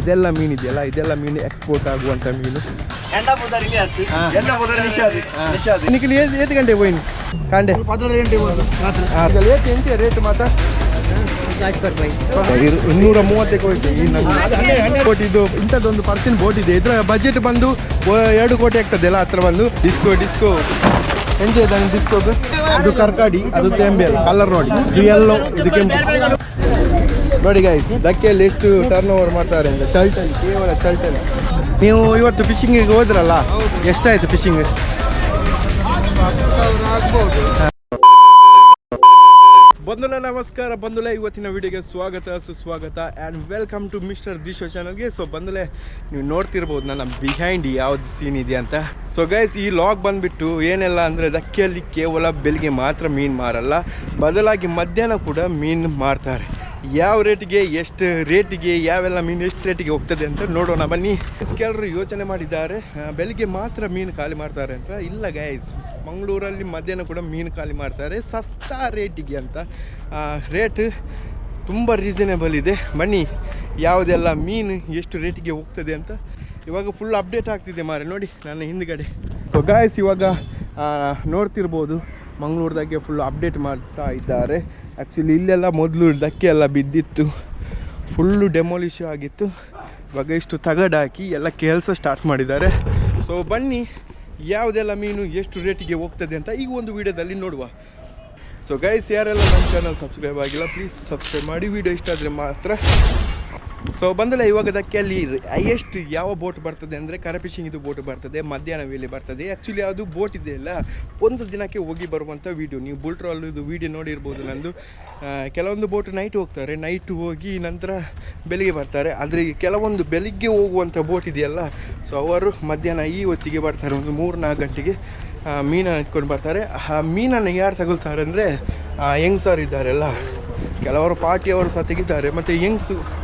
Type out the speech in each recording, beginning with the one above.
ಇದೆಲ್ಲ ಮೀನು ಇದೆಯಲ್ಲ ಇದೆಲ್ಲ ಮೀನು ಎಕ್ಸ್ಪೋರ್ಟ್ ಆಗುವಂಥ ಮೀನು. ಗಂಟೆ ಹೋದ ರಾತ್ರಿ ಅದ್ರಲ್ಲಿ ಎಂತ ರೇಟ್ ಮಾತಾ ಇನ್ನೂರ ಮೂವತ್ತಕ್ಕೆ ಹೋಯ್ತು. ಈ ನಮ್ಮ ಕೋಟಿ ಇದು ಇಂಥದ್ದೊಂದು ಪರ್ಸೆಂಟ್ ಬೋಟ್ ಇದೆ. ಇದರ ಬಜೆಟ್ ಬಂದು ಎರಡು ಕೋಟಿ ಆಗ್ತದೆ ಎಲ್ಲ ಹತ್ರ ಬಂದು? ಡಿಸ್ಕೋ ಡಿಸ್ಕೋ ಎಂಜಾಯ್ ಇದ್ದಾನೆ ಡಿಸ್ಕೋಗೆ ಅದು ಕರ್ಕಾಡಿ ಅದು ತೆಂಬೆ ಕಲರ್ ನೋಡಿ. ಇದು ಎಲ್ಲೋ ಇದು ಕೆಂಪು. ನೋಡಿ ಗಾಯ್ಸ್ ಧಕ್ಕೆಯಲ್ಲಿ ಎಷ್ಟು ಟರ್ನ್ ಓವರ್ ಮಾಡ್ತಾರೆ ಅಂತ ಚಲ್ಟನ್ ಕೇವಲ ಚಲ್ಟನ್ ನೀವು ಇವತ್ತು ಫಿಶಿಂಗಿಗೆ ಹೋದ್ರಲ್ಲ, ಎಷ್ಟಾಯ್ತು ಫಿಶಿಂಗ್ ಬಂಧುಲ, ನಮಸ್ಕಾರ. ಬಂಧುಲೆ, ಇವತ್ತಿನ ವಿಡಿಯೋಗೆ ಸ್ವಾಗತ, ಸುಸ್ವಾಗತ ಆ್ಯಂಡ್ ವೆಲ್ಕಮ್ ಟು ಮಿಸ್ಟರ್ ದಿಶೋ ಚಾನಲ್ಗೆ ಸೊ ಬಂದಲೇ ನೀವು ನೋಡ್ತಿರ್ಬೋದು, ನನ್ನ ಬಿಹೈಂಡ್ ಯಾವ್ದು ಸೀನ್ ಇದೆ ಅಂತ. ಸೊ ಗೈಸ್ ಈ ಲಾಗ್ ಬಂದುಬಿಟ್ಟು ಏನೆಲ್ಲ ಅಂದರೆ ದಕ್ಕೆಯಲ್ಲಿ ಕೇವಲ ಬೆಳಿಗ್ಗೆ ಮಾತ್ರ ಮೀನು ಮಾರಲ್ಲ, ಬದಲಾಗಿ ಮಧ್ಯಾಹ್ನ ಕೂಡ ಮೀನು ಮಾರ್ತಾರೆ. ಯಾವ ರೇಟಿಗೆ, ಎಷ್ಟು ರೇಟಿಗೆ, ಯಾವೆಲ್ಲ ಮೀನು ಎಷ್ಟು ರೇಟಿಗೆ ಹೋಗ್ತದೆ ಅಂತ ನೋಡೋಣ. ಬನ್ನಿ. ಕೆಲರು ಯೋಚನೆ ಮಾಡಿದ್ದಾರೆ. ಬೆಳಿಗ್ಗೆ ಮಾತ್ರ ಮೀನು ಖಾಲಿ ಮಾಡ್ತಾರೆ ಅಂತ. ಇಲ್ಲ ಗೈಸ್ ಮಂಗಳೂರಲ್ಲಿ ಮಧ್ಯಾಹ್ನ ಕೂಡ ಮೀನು ಖಾಲಿ ಮಾಡ್ತಾರೆ. ಸಸ್ತಾ ರೇಟಿಗೆ ಅಂತ. ರೇಟ್ ತುಂಬ ರೀಸನೇಬಲ್ ಇದೆ. ಬನ್ನಿ, ಯಾವುದೆಲ್ಲ ಮೀನು ಎಷ್ಟು ರೇಟಿಗೆ ಹೋಗ್ತದೆ ಅಂತ. ಇವಾಗ ಫುಲ್ ಅಪ್ಡೇಟ್ ಆಗ್ತಿದೆ ಮಾರೆ. ನೋಡಿ, ನನ್ನ ಹಿಂದ್ಗಡೆ. ಸೊ ಗಾಯಸ್ ಇವಾಗ ನೋಡ್ತಿರ್ಬೋದು. ಮಂಗಳೂರದಾಗೆ ಫುಲ್ ಅಪ್ಡೇಟ್ ಮಾಡ್ತಾ ಇದ್ದಾರೆ. ಆ್ಯಕ್ಚುಲಿ ಇಲ್ಲೆಲ್ಲ ಮೊದಲು ಧಕ್ಕೆ ಎಲ್ಲ ಬಿದ್ದಿತ್ತು. ಫುಲ್ಲು ಡೆಮೊಲಿಷ್ ಆಗಿತ್ತು. ಇವಾಗ ಇಷ್ಟು ತಗಡಾಕಿ ಎಲ್ಲ ಕೆಲಸ ಸ್ಟಾರ್ಟ್ ಮಾಡಿದ್ದಾರೆ. ಸೊ ಬನ್ನಿ, ಯಾವುದೆಲ್ಲ ಮೀನು ಎಷ್ಟು ರೇಟಿಗೆ ಹೋಗ್ತದೆ ಅಂತ ಈಗ ಒಂದು ವಿಡಿಯೋದಲ್ಲಿ ನೋಡುವ. ಸೊ ಗೈಸ್ ಯಾರೆಲ್ಲ ನಮ್ಮ ಚಾನಲ್ ಸಬ್ಸ್ಕ್ರೈಬ್ ಆಗಿಲ್ಲ ಪ್ಲೀಸ್ ಸಬ್ಸ್ಕ್ರೈಬ್ ಮಾಡಿ. ವಿಡಿಯೋ ಇಷ್ಟ ಆದರೆ ಮಾತ್ರ ಸೊ ಬಂದಲ್ಲ ಇವಾಗ ದಕ್ಕೆಯಲ್ಲಿ ಹೈಯೆಸ್ಟ್ ಯಾವ ಬೋಟ್ ಬರ್ತದೆ ಅಂದರೆ ಕರಪಿಶಿಂಗಿದು ಬೋಟ್ ಬರ್ತದೆ ಮಧ್ಯಾಹ್ನ ವೇಳೆ ಬರ್ತದೆ. ಆ್ಯಕ್ಚುಲಿ ಅದು ಬೋಟ್ ಇದೆ ಅಲ್ಲ. ಒಂದು ದಿನಕ್ಕೆ ಹೋಗಿ ಬರುವಂಥ ವೀಡಿಯೋ ನೀವು ಬುಲ್ಟ್ರಾಲ್ ಇದು ವೀಡಿಯೋ ನೋಡಿರ್ಬೋದು ನಂದು. ಕೆಲವೊಂದು ಬೋಟ್ ನೈಟ್ ಹೋಗ್ತಾರೆ. ನೈಟ್ ಹೋಗಿ ನಂತರ ಬೆಳಿಗ್ಗೆ ಬರ್ತಾರೆ. ಆದರೆ ಕೆಲವೊಂದು ಬೆಳಿಗ್ಗೆ ಹೋಗುವಂಥ ಬೋಟ್ ಇದೆಯಲ್ಲ ಸೊ ಅವರು ಮಧ್ಯಾಹ್ನ ಈ ಹೊತ್ತಿಗೆ ಬರ್ತಾರೆ. ಒಂದು ಮೂರು ನಾಲ್ಕು ಗಂಟೆಗೆ ಮೀನನ್ನು ಇಟ್ಕೊಂಡು ಬರ್ತಾರೆ. ಆ ಮೀನನ್ನು ಯಾರು ತಗೊಳ್ತಾರೆ ಅಂದರೆ ಯಂಗ್ಸರ್ ಇದ್ದಾರೆಲ್ಲ. ಕೆಲವರು ಪಾರ್ಟಿಯವರು ಸಹ ತೆಗಿತಾರೆ. ಮತ್ತು ಯಂಗ್ಸು ಆ,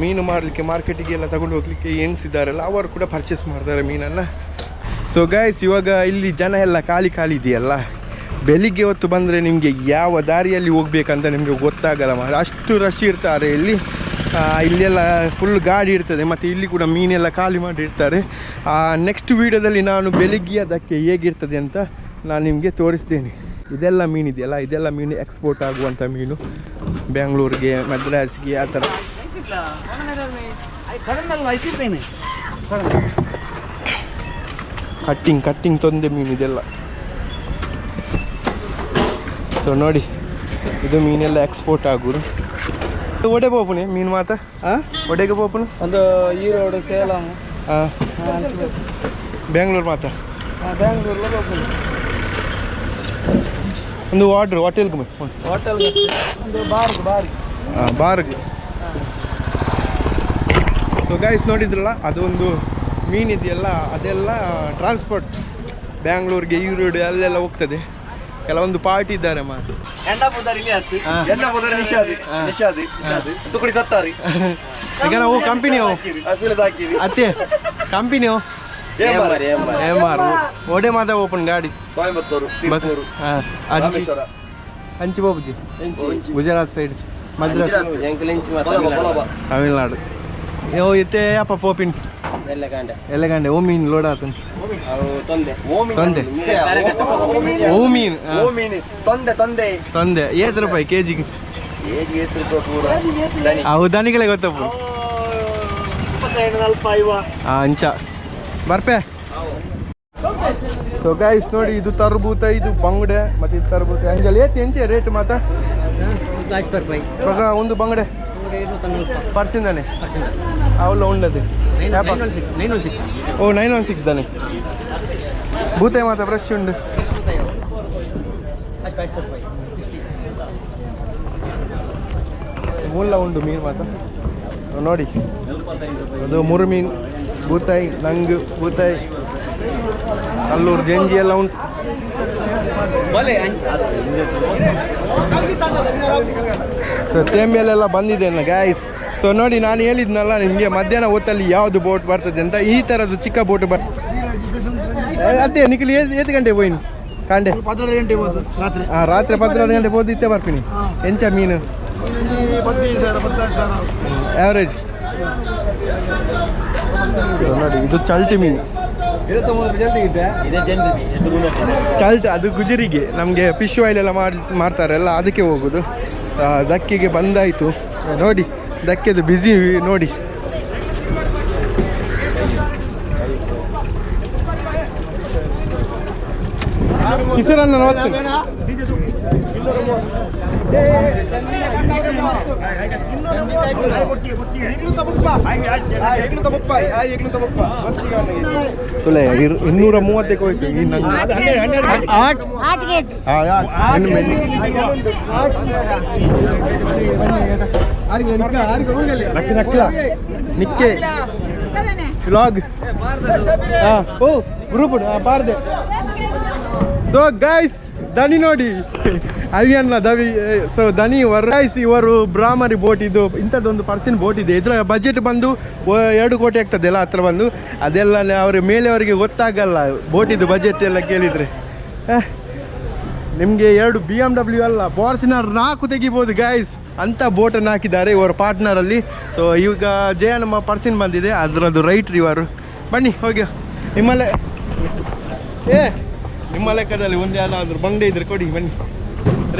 ಮೀನು ಮಾಡಲಿಕ್ಕೆ ಮಾರ್ಕೆಟಿಗೆ ಎಲ್ಲ ತಗೊಂಡು ಹೋಗ್ಲಿಕ್ಕೆ ಯಂಗ್ಸ್ ಇದ್ದಾರಲ್ಲ ಅವರು ಕೂಡ ಪರ್ಚೇಸ್ ಮಾಡ್ತಾರೆ ಮೀನನ್ನು. ಸೊ ಗೈಸ್ ಇವಾಗ ಇಲ್ಲಿ ಜನ ಎಲ್ಲ ಖಾಲಿ ಖಾಲಿ ಇದೆಯಲ್ಲ? ಬೆಳಿಗ್ಗೆ ಹೊತ್ತು ಬಂದರೆ ನಿಮಗೆ ಯಾವ ದಾರಿಯಲ್ಲಿ ಹೋಗ್ಬೇಕಂತ ನಿಮಗೆ ಗೊತ್ತಾಗಲ್ಲ ಮಾರೆ ಅಷ್ಟು ರಶ್ ಇರ್ತಾರೆ ಇಲ್ಲಿ. ಇಲ್ಲೆಲ್ಲ ಫುಲ್ ಗಾಡಿ ಇರ್ತದೆ, ಮತ್ತು ಇಲ್ಲಿ ಕೂಡ ಮೀನೆಲ್ಲ ಖಾಲಿ ಮಾಡಿರ್ತಾರೆ ನೆಕ್ಸ್ಟ್ ವೀಡಿಯೋದಲ್ಲಿ ನಾನು ಬೆಳಿಗ್ಗೆ ಅದಕ್ಕೆ ಹೇಗಿರ್ತದೆ ಅಂತ ನಾನು ನಿಮಗೆ ತೋರಿಸ್ತೇನೆ. ಇದೆಲ್ಲ ಮೀನಿದೆಯಲ್ಲ, ಇದೆಲ್ಲ ಮೀನು ಎಕ್ಸ್ಪೋರ್ಟ್ ಆಗುವಂಥ ಮೀನು. ಬೆಂಗಳೂರಿಗೆ, ಮದ್ರಾಸ್ಗೆ, ಆ ಥರ. ಕಟ್ಟಿಂಗ್ ಕಟ್ಟಿಂಗ್ ತೊಂದೆ ಮೀನು ಇದೆಲ್ಲ. ಸೊ ನೋಡಿ ಇದು ಮೀನೆಲ್ಲ ಎಕ್ಸ್ಪೋರ್ಟ್ ಆಗೋದು. ಒಡೆ ಪೋಪುನೆ ಮೀನು ಮಾತ? ಒಡೆಗೆ ಪೋಪುನು? ಒಂದು ಈರೋಡು ಸೇಲಂ. ಹಾಂ ಬೆಂಗಳೂರು ಮಾತ? ಹಾಂ ಹೋಗ್ತೀನಿ ಒಂದು ಆರ್ಡ್ರ್ ಹೋಟೆಲ್ಗೆ ಒಂದು ಬಾರ್ಗೆ ಬಾರ್ಗೆ. ಹಾಂ ಬಾರ್ಗ್. ಸೊ ಗೈಸ್ ನೋಡಿದ್ರಲ್ಲ ಅದೊಂದು ಮೀನಿದೆಯಲ್ಲ ಅದೆಲ್ಲ ಟ್ರಾನ್ಸ್ಪೋರ್ಟ್ ಬ್ಯಾಂಗ್ಳೂರಿಗೆ ಈರೋಡು ಅಲ್ಲೆಲ್ಲ ಹೋಗ್ತದೆ. ಕೆಲವೊಂದು ಪಾರ್ಟಿ ಇದ್ದಾರೆ ಈಗ ನಾವು ಕಂಪನಿ ಅತ್ತೆ ಕಂಪನಿ ಒಡೆ ಮಾತ ಓಪನ್ ಗಾಡಿ. ಕೊಯಂಬತ್ತೂರು ಬಕ್- ತಿಪ್ಪೂರು ಹಾ, ಅಂಚಿ ರಾಮೇಶ್ವರ. ಬಾಬುಜಿ. ಗುಜರಾತ್ ಸೈಡ್ ಮದ್ರಾಸ್. ತಮಿಳ್ನಾಡು. ಓ ಇತ್ತೆ ಅಪ್ಪ ಪೋಪಿನ್ ಎಲೆಗಂಡೆ ಓ ಮೀನ್ ಲೋಡ್ ಆತನ್ ಓಮಿ ತೊಂದೆ. ಓ ಮೀನ್ ಹಾ, ಓ ಮೀನಿ ತೊಂದೆ ತೊಂದೆ. ತೊಂದೆ. ಏತ್ ರೂಪಾಯಿ ಕೆಜಿಗೆ. ಹೇಗೆ ಎತ್ತು ರೂಪಾಯಿ ಪೂರ ಅವು ದನಿಗಳೇ ಗೊತ್ತಪ್ಪ ಇಪ್ಪತ್ತೈದು ನಲ್ಪ ಐವ. ಆ ಅಂಚ. ಬರ್ಪೆ. ಸೊ ಗೈಸ್ ನೋಡಿ ಇದು ತರ್ಬೂತ ಇದು ಬಂಗಡೆ ಮತ್ತೆ ಇದು ತರ್ಬೂತ. ಅಂಜಲ್ ಏತ್ ಎಂಚೆ ರೇಟ್ ಮಾತ ಒಂದು ಬಂಗಡೆ. ಯಾಪ nine one six o nine one six ತಾನೆ. ಭೂತೆ ಮಾತ ಫ್ರೆಶ್ ಉಂಡು ಮೂಲ ಉಂಡು ಮೀನು ಮಾತ ನೋಡಿ. ಅದು ಮುರು ಮೀನು ಬೂತಾಯಿ ನಂಗು ಬೂತಾಯಿ ಅಲ್ಲೂರ್ ಜಂಜಿ ಎಲ್ಲ ಉಂಟು. ತೇಂಬೆಲೆಲ್ಲ ಬಂದಿದೆ ಗಾಯ್ಸ್ ಸೊ ನೋಡಿ ನಾನು ಹೇಳಿದ್ನಲ್ಲ ನಿಮಗೆ ಮಧ್ಯಾಹ್ನ ಹೊತ್ತಲ್ಲಿ ಯಾವುದು ಬೋಟ್ ಬರ್ತದೆ ಅಂತ. ಈ ಥರದ್ದು ಚಿಕ್ಕ ಬೋಟ್ ಬರ್ ಏ, ಅದೇ ನಿಖಿಲ್ ಏತ್ ಗಂಟೆ ಹೋಯ್ನು? ಕಾಂಡೆ. ಪದ್ನಾರು ಗಂಟೆ ಹೋದು ರಾತ್ರಿ. ಹಾಂ ರಾತ್ರಿ ಪದ್ನಾರು ಗಂಟೆ ಹೋದ ಇತ್ತೆ ಬರ್ತೀನಿ ಎಂಚ ಮೀನು? ಆವ್ರೇಜ್ ಆ್ಯಾವ್ರೇಜ್ ನೋಡಿ ಇದು ಚಲ್ಟಿ ಮೀನು. ಚಲ್ಟ್ ಅದು ಗುಜರಿಗೆ. ನಮಗೆ ಫಿಶ್ ಆಯಿಲ್ ಎಲ್ಲ ಮಾಡಿ ಮಾಡ್ತಾರಲ್ಲ ಅದಕ್ಕೆ ಹೋಗೋದು. ದಕ್ಕಿಗೆ ಬಂದಾಯಿತು. ನೋಡಿ ದಕ್ಕೆದು ಬ್ಯುಸಿ ನೋಡಿ. ಹೆಸರನ್ನು ನಲವತ್ತು ಇನ್ನೂರ ಮೂವತ್ತಕ್ಕೆ ಹೋಯ್ತು. ನಿಕ್ಕೆ ವ್ಲಾಗ್ ಹಾ ಓ ಗ್ರೂಪ್ ಬಾರ್ದೆ ಸೊ ಗೈಸ್ ದನಿ ನೋಡಿ. ಅವಿಯನ್ನ ದವಿ ಸೊ ದನಿ ಗೈಸ್ ಇವರು ಬ್ರಾಹ್ಮರಿ ಬೋಟ್ ಇದು, ಇಂಥದ್ದೊಂದು ಪರ್ಸನ್ ಬೋಟ್ ಇದೆ. ಇದರ ಬಜೆಟ್ ಬಂದು ಎರಡು ಕೋಟಿ ಆಗ್ತದೆ ಎಲ್ಲ ಹತ್ರ ಬಂದು. ಅದೆಲ್ಲ ಅವ್ರ ಮೇಲೆ ಅವರಿಗೆ ಗೊತ್ತಾಗಲ್ಲ ಬೋಟಿದು ಬಜೆಟ್ ಎಲ್ಲ ಕೇಳಿದರೆ. ನಿಮಗೆ ಎರಡು ಬಿ ಎಂ ಡಬ್ಲ್ಯೂ ಅಲ್ಲ ಫಾರ್ಚುನರ್ ನಾಲ್ಕು ತೆಗಿಬೋದು ಗೈಸ್ ಅಂತ ಬೋಟನ್ನು ಹಾಕಿದ್ದಾರೆ ಇವರ ಪಾರ್ಟ್ನರಲ್ಲಿ ಸೊ ಈಗ ಜಯ ನಮ್ಮ ಪರ್ಸನ್ ಬಂದಿದೆ. ಅದರದ್ದು ರೈಟ್ರಿ ಇವರು. ಬನ್ನಿ, ಹೋಗಿ. ನಿಮ್ಮಲ್ಲೇ ಏ ನಿಮ್ಮ ಲೆಕ್ಕದಲ್ಲಿ ಒಂದು ಯಾರಾದರೂ ಬಂಗಡೆ ಇದ್ರೆ ಕೊಡಿ, ಬನ್ನಿ.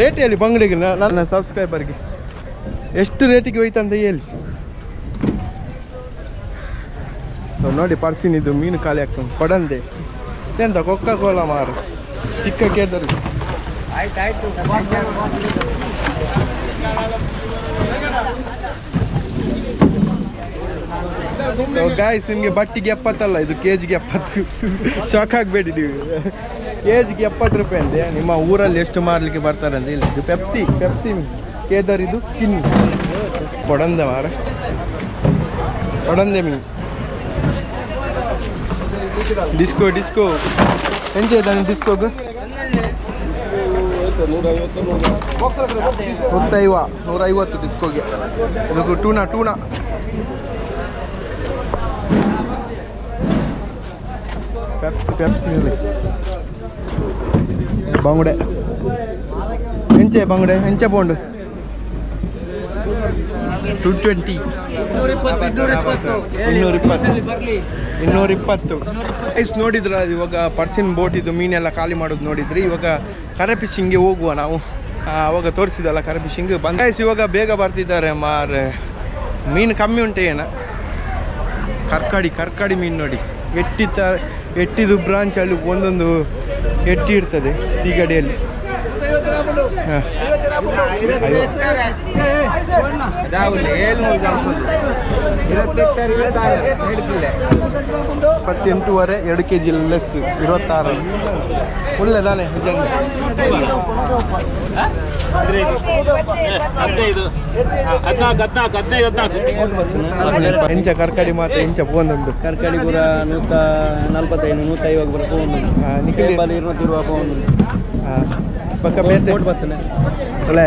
ರೇಟ್ ಹೇಳಿ ಬಂಗಡೆಗೆ ನನ್ನ ಸಬ್ಸ್ಕ್ರೈಬರ್ಗೆ ಎಷ್ಟು ರೇಟಿಗೆ ಹೋಯ್ತು ಅಂತ ಹೇಳಿ ನೋಡಿ ಪರ್ಸಿನ ಇದು ಮೀನು ಖಾಲಿ ಆಗ್ತದೆ ಕೊಡಂದೆ ಎಂತ ಕೊಕ್ಕ ಕೋಲ ಮಾರು. ಚಿಕ್ಕ ಕೇದರು. ಗಾಯ್ಸ್ ನಿಮಗೆ ಬಟ್ಟಿಗೆ ಎಪ್ಪತ್ತಲ್ಲ, ಇದು ಕೆ ಜಿಗೆ ಎಪ್ಪತ್ತು. ಶಾಕ್ ಆಗಬೇಡಿ ನೀವು. ಕೆ ಜಿಗೆ ಎಪ್ಪತ್ತು ರೂಪಾಯಿ ಅಂತೆ ನಿಮ್ಮ ಊರಲ್ಲಿ ಎಷ್ಟು ಮಾರಲಿಕ್ಕೆ ಬರ್ತಾರೆ ಅಂತ ಇಲ್ಲಿ ಪೆಪ್ಸಿ ಪೆಪ್ಸಿ ಕೇದರ್ ಇದು ಕಿನ್ನಿ ಕೊಡಂದ ಮಾರ. ಕೊಡಂದೆ ಮೀನು. Disco disco. ಎಂಜೆ ಇದ್ದಾನೆ ಡಿಸ್ಕೋಗೆ? ನೂರೈವ ನೂರೈವತ್ತು ಡಿಸ್ಕೋಗೆ. ಅದಕ್ಕೆ ಟೂನಾ ಟೂನಾ. ಪೆಪ್ಸಿ ಪೆಪ್ಸಿ ಬಂಗುಡೆ. ಹೆಂಚೆ ಬಂಗುಡೆ ಹೆಂಚೆ ಬೋಂಡು ಟು ಟ್ವೆಂಟಿ ಇನ್ನೂರ ಇನ್ನೂರ ಇಪ್ಪತ್ತು ಐಸ್ ನೋಡಿದ್ರ ಇವಾಗ ಪರ್ಸಿನ್ ಬೋಟ್ ಇದು ಮೀನೆಲ್ಲ ಖಾಲಿ ಮಾಡೋದು ನೋಡಿದ್ರಿ? ಇವಾಗ ಕರೆ ಫಿಶಿಂಗ್ಗೆ ಹೋಗುವ ನಾವು. ಅವಾಗ ತೋರಿಸಿದಲ್ಲ ಕರೆ ಫಿಶಿಂಗ್ ಬಂದಾಯ್ಸ್ ಇವಾಗ ಬೇಗ ಬರ್ತಿದ್ದಾರೆ ಮಾರೆ ಮೀನು ಕಮ್ಮಿ ಉಂಟು ಏನ? ಕರ್ಕಾಡಿ ಕರ್ಕಾಡಿ ಮೀನು ನೋಡಿ. ಎಟ್ಟಿತ್ತ ಎಟ್ಟಿದು ಬ್ರಾಂಚಲ್ಲಿ ಒಂದೊಂದು ಎಟ್ಟಿ ಇರ್ತದೆ ಸೀಗಡಿಯಲ್ಲಿ. ಇಪ್ಪತ್ತೆಂಟೂವರೆ ಎರಡು ಕೆ ಜಿ ಲೆಸ್ ಇರುವತ್ತಾರು ಒಳ್ಳೆದಾನೆ ಇಂಚ ಕರ್ಕಡಿ ಮಾತ್ರ ಇಂಚ ಫೋನ್ ಒಂದು ಕರ್ಕಡಿ ಪೂರ ನೂತ ನಲ್ವತ್ತೈದು ನೂತ ಐವಾಗ ಬರ ಫೋನ್ ನಿಖಿಲ್. ಇರುವ ಫೋನ್ ಆ, ಪಕ್ಕ ಬೇತೆ. ಅಲ್ಲೇ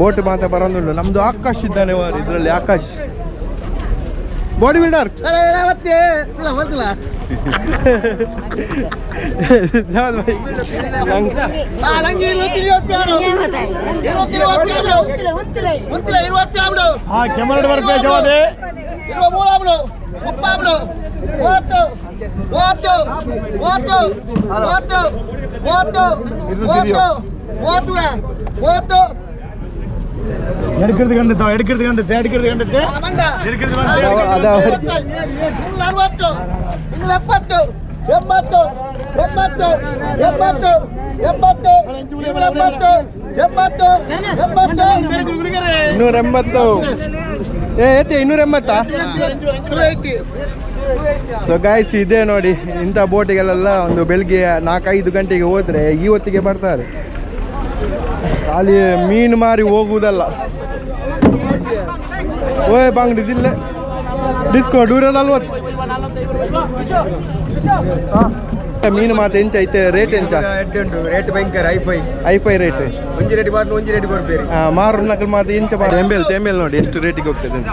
ಬೋಟ್ ಮಾತ್ರ ಬರೋದುಂಟು ನಮ್ದು ಆಕಾಶ್ ಇದ್ದಾನೆ ಇದ್ರಲ್ಲಿ ಇದರಲ್ಲಿ ಆಕಾಶ್. ಬಾಡಿ ಬಿಲ್ಡರ್ ಎಡ್ಕಿರ್ದು ಕಂಡಿತ್ತು ಎಡ್ಕಿರ್ದು ಕಂಡಿತ್ತು ಎಡ್ಕಿರ್ದು ಕಂಡಿತ್ತು ಎಡ್ಕಿರ್ದು ಅದ ಅವ್ರಿಗೆ ಅರವತ್ತು ಇನ್ನೂರ ಎಪ್ಪತ್ತು ಎಂಬತ್ತು ಎಂಬತ್ತು ಎಂಬತ್ತು ಎಂಬತ್ತು ಇನ್ನೂರ ಎಂಬತ್ತು ಎಂಬತ್ತು ಎಂಬತ್ತು ಇನ್ನೂರ ಎಂಬತ್ತು ಏ ಎತ್ತೆ ಇನ್ನೂರ ಎಂಬತ್ತಾ ಸೊ ಗಾಯ್ಸ್ ಇದೆ ನೋಡಿ ಇಂಥ ಬೋಟಿಗೆಲ್ಲ ಒಂದು ಬೆಳಿಗ್ಗೆ ನಾಲ್ಕೈದು ಗಂಟೆಗೆ ಹೋದರೆ ಈ ಹೊತ್ತಿಗೆ ಬರ್ತಾರೆ. ಅಲ್ಲಿ ಮೀನು ಮಾರಿ ಹೋಗುವುದಲ್ಲ. ಓಯ್ ಬಾಂಗ್ಡಿದಿಲ್ಲ ಡಿಸ್ಕೋ ಡೂರ ನಲ್ವತ್ತು. ಹಾ. ಮೀನು ಮಾತು ಎಂಚ ಐತೆ ರೇಟ್ ಎಂಚ? ಉಂಟು ರೇಟ್ ಭಯಂಕರ ಐಫೈ ಐಫೈ ರೇಟ್ ಒಂಜಿ ರೇಟ್ ಬಾರ್ ಒಂಜಿ ರೇಟ್ ಬರ್ಬೇರಿ ಮಾರು ನಕಲ್ ಮಾತು ಎಂಚ ಬಾರ್ಲು ಎಂಬೆಲ್ ತೆಂಬೆಲ್ ನೋಡಿ ಎಷ್ಟು ರೇಟಿಗೆ ಹೋಗ್ತದೆ ಅಂತ.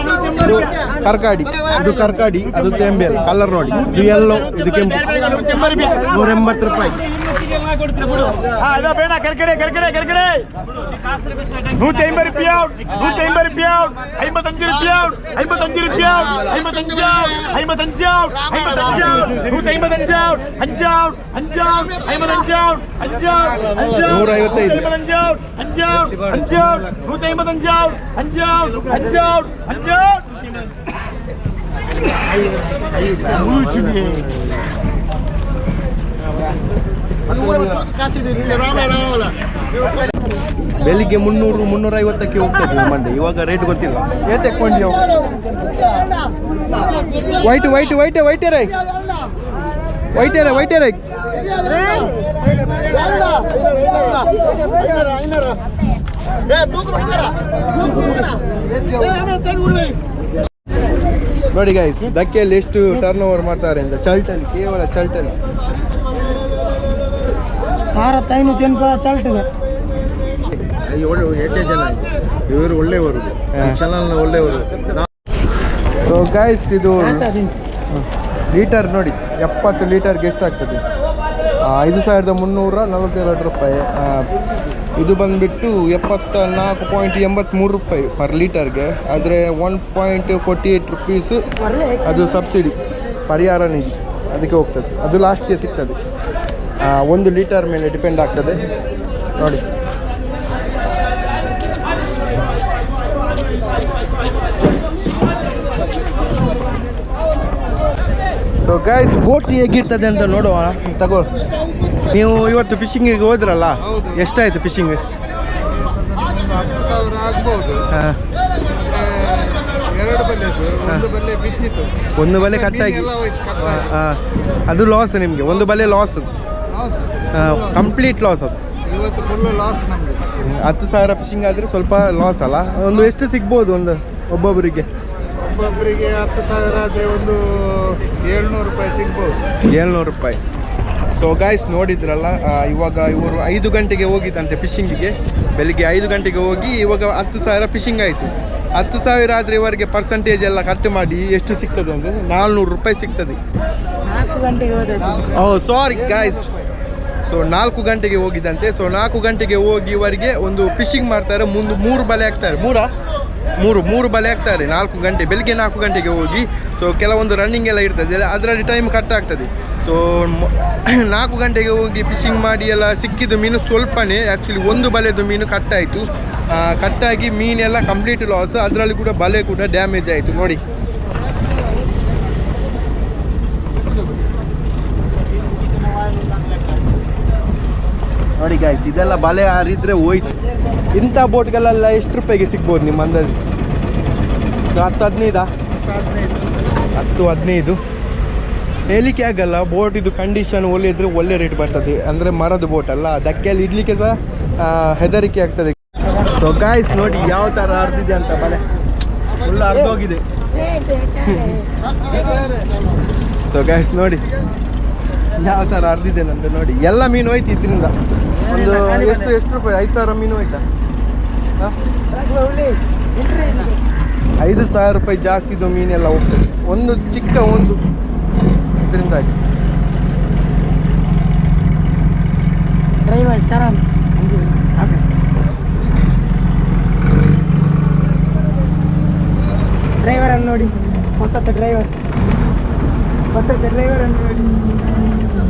ಇದು ಕರ್ಕಾಡಿ ಇದು ಕರ್ಕಾಡಿ ಅದು ತೆಂಬೆ ಕಲರ್ ನೋಡಿ ಇದು ಎಲ್ಲೋ ಇದು ಕೆಂಪು ನೂರ ಎಂಬತ್ತು ರೂಪಾಯಿ ನೂಟ ಐಂಬತ್ತು ರೂಪಾಯಿ ಔಟ್ ನೂಟ ಐಂಬತ್ತು ರೂಪಾಯಿ ಔಟ್ ಐವತ್ತಂಜು ರೂಪಾಯಿ ಔಟ್ ಐವತ್ತಂಜು ರೂಪಾಯಿ ಔಟ್ ಐವತ್ತಂಜು ಐವತ್ತಂಜು ಔಟ್ ಐವತ್ತಂಜು ಔಟ್ ನೂಟ ಐವತ್ತಂಜು ಔಟ್ ಅಂಜು ಔಟ್ ಅಂಜು ಔಟ್ ಐವತ್ತಂಜು ಔಟ್ ಅಂಜು ಔಟ್ ನೂರ ಐವತ್ತೈದು ಐವತ್ತಂಜು ಔಟ್ ಅಂಜು ಔಟ್ ಅಂಜು ಔಟ್ ನೂಟ ಐವತ್ತಂಜು ಔಟ್ ಅಂಜು ಔಟ್ ಅಂಜು ಔಟ್ ಅಂಜು ಔಟ್ ಬೆಳಿಗ್ಗೆ ಮುನ್ನೂರು ಮುನ್ನೂರ ಐವತ್ತಕ್ಕೆ ಹೋಗ್ತದೆ ಮಂಡೆ. ಇವಾಗ ರೇಟ್ ಗೊತ್ತಿಲ್ಲ. ಏ ತೆಕ್ಕೊಂಡು ವೈಟ್ ವೈಟ್ ವೈಟ್ ವೈಟ್ ರೈ. ವೈಟ್ ರೈ ವೈಟ್ ರೈ. ನೋಡಿ ಗೈಸ್ ಧಕ್ಕೆಯಲ್ಲಿ ಎಷ್ಟು ಟರ್ನ್ ಓವರ್ ಮಾಡ್ತಾರೆ ಅಂತ. ಚಲ್ಟನ್ ಕೇವಲ ಚಲ್ಟನ್ ಸಾರತ್ತೈನು ಜನ ಚಲ್ಟಿದೆ ಎಂಟೇ ಜನ ಇವರು ಒಳ್ಳೆಯವರು. ಹಾ. ಚಾನಲ್ ಒಳ್ಳೆಯವರು. ಸೊ ಗೈಸ್ ಇದು ಲೀಟರ್ ನೋಡಿ ಎಪ್ಪತ್ತು ಲೀಟರ್ಗೆ ಎಷ್ಟು ಆಗ್ತದೆ ಐದು ಸಾವಿರದ ಮುನ್ನೂರ ನಲವತ್ತೆರಡು ರೂಪಾಯಿ. ಇದು ಬಂದುಬಿಟ್ಟು ಎಪ್ಪತ್ತ ನಾಲ್ಕು ಪಾಯಿಂಟ್ ಎಂಬತ್ತ್ಮೂರು ರೂಪಾಯಿ ಪರ್ ಲೀಟರ್ಗೆ. ಆದರೆ one point forty eight rupees ಅದು ಸಬ್ಸಿಡಿ, ಪರಿಹಾರ ನಿಧಿ. ಅದಕ್ಕೆ ಹೋಗ್ತದೆ. ಅದು ಲಾಸ್ಟ್ಗೆ ಸಿಗ್ತದೆ. ಒಂದು ಲೀಟರ್ ಮೇಲೆ ಡಿಪೆಂಡ್ ಆಗ್ತದೆ. ನೋಡಿ. ಸೊ ಗೈಸ್ ಬೋಟ್ ಹೇಗಿರ್ತದೆ ಅಂತ ನೋಡುವ. ತಗೋ. ನೀವು ಇವತ್ತು ಫಿಶಿಂಗಿಗೆ ಹೋದ್ರಲ್ಲ? ಎಷ್ಟಾಯ್ತು ಫಿಶಿಂಗ್ ಒಂದು ಬಲೆ ಕಟ್ಟಾಗಿ ಹೋಯ್ತು, ಕಟ್ಟಾಗಿ. ಅದು ಲಾಸ್ ನಿಮಗೆ ಒಂದು ಬಲೆ ಲಾಸ್. ಕಂಪ್ಲೀಟ್ ಲಾಸ್ ಅದು. ಹತ್ತು ಸಾವಿರ ಫಿಶಿಂಗ್ ಆದರೆ ಸ್ವಲ್ಪ ಲಾಸ್ ಅಲ್ಲ? ಒಂದು ಎಷ್ಟು ಸಿಗ್ಬೋದು ಒಂದು ಒಬ್ಬೊಬ್ಬರಿಗೆ ಒಬ್ಬೊಬ್ಬರಿಗೆ ಹತ್ತು ಸಾವಿರ ಆದರೆ ಒಂದು ಏಳ್ನೂರು ರೂಪಾಯಿ ಸಿಗ್ಬೋದು. ಏಳ್ನೂರು ರೂಪಾಯಿ. ಸೊ ಗಾಯ್ಸ್ ನೋಡಿದ್ರಲ್ಲ ಇವಾಗ ಇವರು ಐದು ಗಂಟೆಗೆ ಹೋಗಿದ್ದಂತೆ ಫಿಶಿಂಗಿಗೆ. ಬೆಳಿಗ್ಗೆ ಐದು ಗಂಟೆಗೆ ಹೋಗಿ ಇವಾಗ ಹತ್ತು ಸಾವಿರ ಫಿಶಿಂಗ್ ಆಯಿತು. ಹತ್ತು ಸಾವಿರ ಆದರೆ ಇವರಿಗೆ ಪರ್ಸೆಂಟೇಜ್ ಎಲ್ಲ ಕಟ್ ಮಾಡಿ ಎಷ್ಟು ಸಿಗ್ತದೆ ಅಂದರೆ ನಾಲ್ನೂರು ರೂಪಾಯಿ ಸಿಗ್ತದೆ. ನಾಲ್ಕು ಗಂಟೆಗೆ ಹೋದದ್ದು. ಓ ಸಾರಿ ಗಾಯ್ಸ್ ಸೊ ನಾಲ್ಕು ಗಂಟೆಗೆ ಹೋಗಿದ್ದಂತೆ. ಸೊ ನಾಲ್ಕು ಗಂಟೆಗೆ ಹೋಗಿ ಇವರಿಗೆ ಒಂದು ಫಿಶಿಂಗ್ ಮಾಡ್ತಾರೆ. ಮುಂದೆ ಮೂರು ಬಲೆ ಹಾಕ್ತಾರೆ. ಮೂರ? ಮೂರು ಮೂರು ಬಲೆ ಹಾಕ್ತಾರೆ ನಾಲ್ಕು ಗಂಟೆ. ಬೆಳಿಗ್ಗೆ ನಾಲ್ಕು ಗಂಟೆಗೆ ಹೋಗಿ ಸೊ ಕೆಲವೊಂದು ರನ್ನಿಂಗ್ ಎಲ್ಲ ಇರ್ತದೆ. ಅದರಲ್ಲಿ ಟೈಮ್ ಕಟ್ ಆಗ್ತದೆ. ಸೊ ನಾಲ್ಕು ಗಂಟೆಗೆ ಹೋಗಿ ಫಿಶಿಂಗ್ ಮಾಡಿ ಎಲ್ಲ ಸಿಕ್ಕಿದ ಮೀನು ಸ್ವಲ್ಪನೇ. ಆ್ಯಕ್ಚುಲಿ ಒಂದು ಬಲೆದು ಮೀನು ಕಟ್ಟಾಯಿತು ಕಟ್ಟಾಗಿ ಮೀನೆಲ್ಲ ಕಂಪ್ಲೀಟ್ ಲಾಸ್ ಅದರಲ್ಲಿ ಕೂಡ ಬಲೆ ಕೂಡ ಡ್ಯಾಮೇಜ್ ಆಯಿತು. ನೋಡಿ. ನೋಡಿ ಗಾಯ್ಸ್ ಇದೆಲ್ಲ ಬಲೆ ಹಾರಿದ್ರೆ ಹೋಯ್ತು. ಇಂಥ ಬೋಟ್ಗಳೆಲ್ಲ ಎಷ್ಟು ರೂಪಾಯಿಗೆ ಸಿಗ್ಬೋದು ನಿಮ್ಮ ಅಂದಾಜು ಹತ್ತು ಹದಿನೈದಾ. ಹತ್ತು ಹದಿನೈದು. ಹೇಳಿಕೆ ಆಗಲ್ಲ ಬೋಟ್ ಇದು ಕಂಡೀಷನ್ ಒಳ್ಳೆ ಇದ್ರೆ ಒಳ್ಳೆ ರೇಟ್ ಬರ್ತದೆ. ಅಂದರೆ ಮರದ ಬೋಟ್ ಅಲ್ಲ ಧಕ್ಕೆಯಲ್ಲಿ ಇಡ್ಲಿಕ್ಕೆ ಸಹ ಹೆದರಿಕೆ ಆಗ್ತದೆ. ಸೊ ಗಾಯ್ಸ್ ನೋಡಿ ಯಾವ ಥರ ಹರಿದಿದೆ ಅಂತ ಮನೆ ಫುಲ್ ಹರಿದೋಗಿದೆ. ಸೊ ಗಾಯ್ಸ್ ನೋಡಿ ಯಾವ ಥರ ಹರಿದಿದೆ ನಂದು ನೋಡಿ. ಎಲ್ಲ ಮೀನು ಹೋಯ್ತು ಇದರಿಂದ. ಒಂದು ಎಷ್ಟು ಎಷ್ಟು ರೂಪಾಯಿ? ಐದು ಸಾವಿರ ಮೀನು ಹೋಯ್ತಾ? ಹಾ? ಐದು ಸಾವಿರ ರೂಪಾಯಿ ಜಾಸ್ತಿ ಇದು ಮೀನೆಲ್ಲ ಹೋಗ್ತದೆ. ಒಂದು ಚಿಕ್ಕ ಒಂದು. ಇದರಿಂದಾಗಿ ಡ್ರೈವರ್ ಚರ ಡ್ರೈವರ್ ಅನ್ನು ನೋಡಿ. ಹೊಸತ ಡ್ರೈವರ್ ಹೊಸತ ಡ್ರೈವರ್ ಅನ್ನು ನೋಡಿ.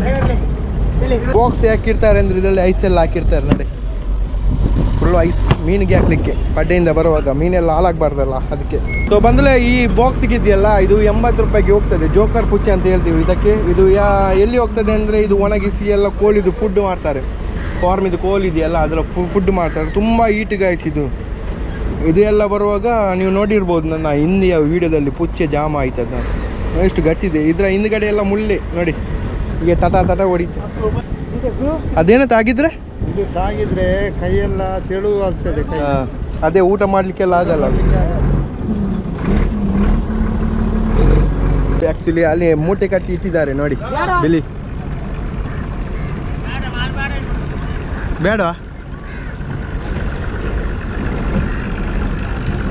ಡ್ರೈವರ್ ಬಾಕ್ಸ್ ಯಾಕಿರ್ತಾರೆ ಅಂದ್ರೆ ಇದರಲ್ಲಿ ಐಸ್ ಎಲ್ಲ ಹಾಕಿರ್ತಾರೆ ನೋಡಿ. ಫುಲ್ಲು ಐಸ್ ಮೀನಿಗೆ ಹಾಕ್ಲಿಕ್ಕೆ. ಬಡ್ಡೆಯಿಂದ ಬರುವಾಗ ಮೀನೆಲ್ಲ ಹಾಳಾಗಬಾರ್ದಲ್ಲ ಅದಕ್ಕೆ. ಸೊ ಬಂದಲೇ ಈ ಬಾಕ್ಸ್ ಇದೆಯಲ್ಲ ಇದು ಎಂಬತ್ತು ರೂಪಾಯಿಗೆ ಹೋಗ್ತದೆ. ಜೋಕರ್ ಪುಚ್ಚೆ ಅಂತ ಹೇಳ್ತೀವಿ. ಇದಕ್ಕೆ ಇದು ಯಾ ಎಲ್ಲಿ ಹೋಗ್ತದೆ ಅಂದರೆ ಇದು ಒಣಗಿಸಿ ಎಲ್ಲ ಕೋಳಿದು ಫುಡ್ ಮಾಡ್ತಾರೆ. ಫಾರ್ಮ್ ಇದು ಕೋಲ್ ಇದೆಯಲ್ಲ ಅದರ ಫುಡ್ ಮಾಡ್ತಾರೆ. ತುಂಬ ಈಟ್ ಗಾಯ್ಸ್ ಇದು. ಇದು ಎಲ್ಲ ಬರುವಾಗ ನೀವು ನೋಡಿರ್ಬೋದು ನನ್ನ ಹಿಂದಿಯ ವಿಡಿಯೋದಲ್ಲಿ ಪುಚ್ಚೆ ಜಾಮ ಆಯ್ತದ. ಎಷ್ಟು ಗಟ್ಟಿದೆ ಇದರ ಹಿಂದ್ಗಡೆ ಎಲ್ಲ ಮುಳ್ಳೆ. ನೋಡಿ. ಹೀಗೆ ತಟ ತಟ ಹೊಡಿತು. ಅದೇನ ಆಗಿದ್ರೆ ಇದು ತಾಗಿದ್ರೆ ಕೈಯೆಲ್ಲ ತೆಳು ಆಗ್ತದೆ ಕೈ ಅದೇ ಊಟ ಮಾಡ್ಲಿಕ್ಕೆಲ್ಲ ಆಗಲ್ಲ. ಆಕ್ಚುಲಿ ಅಲ್ಲಿ ಮೂಟೆ ಕಟ್ಟಿ ಇಟ್ಟಿದ್ದಾರೆ ನೋಡಿ. ಬಿಲಿ ಬೇಡ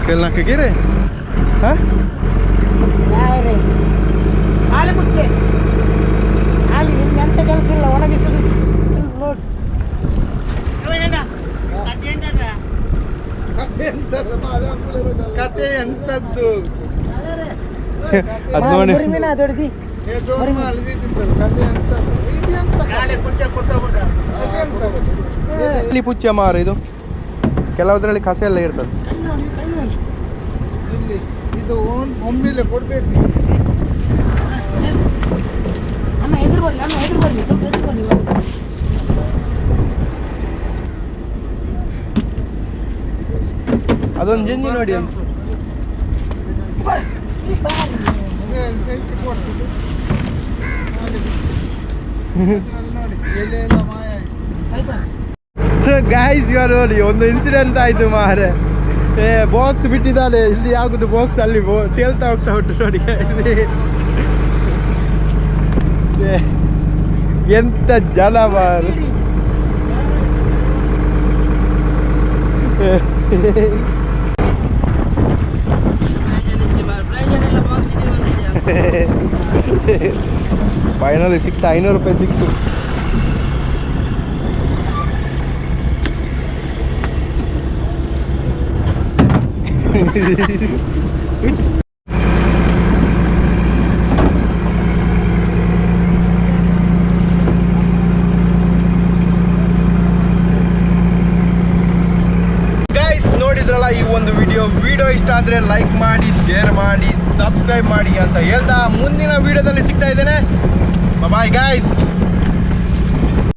ಕೆಲ್ನಾಕಕ್ಕೆ ಹಾಂ? ಯಾರೇ? ಹಾಲು ಮುಚ್ಚೆ. ಹಾಲು ನಿಮ್ಗೆ ಎಂತ ಕೆಲಸ ಇಲ್ಲ ಒಣಗಿಸೋದು ನೋಡಿ ಕತೆ ಎಂತದ್ದು. ಕತೆ? ಅದೆಂತದು? ಇಲ್ಲಿ ಪುಚ್ಚ ಮಾರ ಇದು? ಕೆಲವುದ್ರಲ್ಲಿ ಕಸ ಎಲ್ಲ ಇರ್ತದೆ. ಇದು ಒಮ್- ಒಮ್ಮೆಲೆ ಕೊಡ್ಬೇಕು ಅಣ್ಣ ಎದುರು ನಾನು ಅಣ್ಣ ಎದುರು ಬರ್ಲಿ ಸ್ವಲ್ಪ ಎದುರು ಬರ್ಲಿ ಅದೊಂದು ಜಂಜಿ ನೋಡಿ. ಸೊ ಗಾಯ್ಸ್ ಇವಾಗ ನೋಡಿ ಒಂದು ಇನ್ಸಿಡೆಂಟ್ ಆಯ್ತು ಮಾರೆ ಏ ಬಾಕ್ಸ್ ಬಿಟ್ಟಿದ್ದಾಳೆ. ಇಲ್ಲಿ ಆಗುದು ಬಾಕ್ಸ್ ಅಲ್ಲಿ ತೇಲ್ತಾ ಹೋಗ್ತಾ ಉಂಟು ನೋಡಿ ಎಂತ ಜಲ ಮಾರು ಫೈನಲಿ ಸಿಕ್ತು ಐನೂರು ರೂಪಾಯಿ ಸಿಕ್ತು ಗೈಸ್